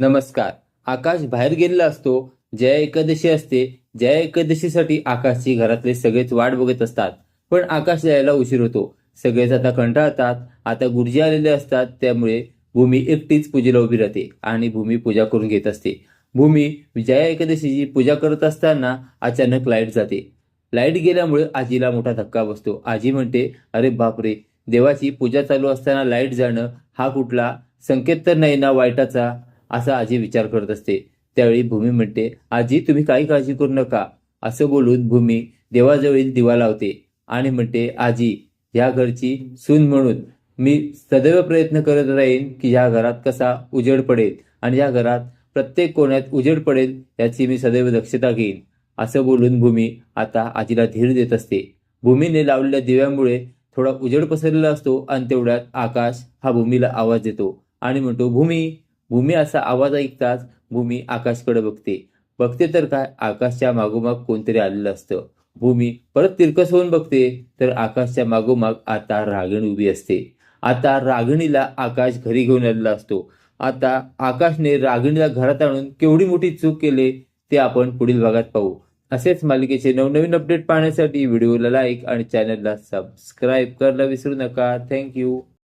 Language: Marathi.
नमस्कार. आकाश बाहेर गेलेला असतो. जया एकादशी असते. जया एकादशीसाठी आकाशची घरातले सगळेच वाट बघत असतात. पण आकाश यायला उशीर होतो. सगळेच आता कंटाळतात. आता गुरुजी आलेले असतात. त्यामुळे भूमी एकटीच पूजेला उभी राहते आणि भूमी पूजा करून घेत असते. भूमी जया एकादशीची पूजा करत असताना अचानक लाइट जाते. लाइट गेल्यामुळे आजीला मोठा धक्का बसतो. आजी म्हणते अरे बापरे! देवाची पूजा चालू असताना लाइट जाणं हा कुठला संकेत तर नाही ना वाईटाचा? असा आजी विचार करत असते. त्यावेळी भूमी म्हणते आजी तुम्ही काही काळजी करू नका. असं बोलून भूमी देवाजवळील दिवा लावते आणि म्हणते आजी या घरची सून म्हणून मी सदैव प्रयत्न करत राहीन की या घरात कसा उजेड पडेल आणि या घरात प्रत्येक कोण्यात उजेड पडेल याची मी सदैव दक्षता घेईन. असं बोलून भूमी आता आजीला धीर देत असते. भूमीने लावलेल्या दिव्यामुळे थोडा उजेड पसरलेला असतो आणि तेवढ्यात आकाश हा भूमीला आवाज देतो आणि म्हणतो भूमी भूमी असा आवाज ऐकताच भूमी आकाशकडे बघते. बघते तर काय? आकाशच्या मागोमाग कोणतरी आलेलं असतं. भूमी परत तिरकस होऊन बघते तर आकाशच्या मागोमाग आता रागण उभी असते. आता रागिणीला आकाश घरी घेऊन आलेला असतो. आता आकाशने रागिणीला घरात आणून केवढी मोठी चूक केले ते आपण पुढील भागात पाहू. असेच मालिकेचे नवनवीन अपडेट पाहण्यासाठी व्हिडिओला लाईक आणि चॅनलला सबस्क्राईब करायला विसरू नका. थँक्यू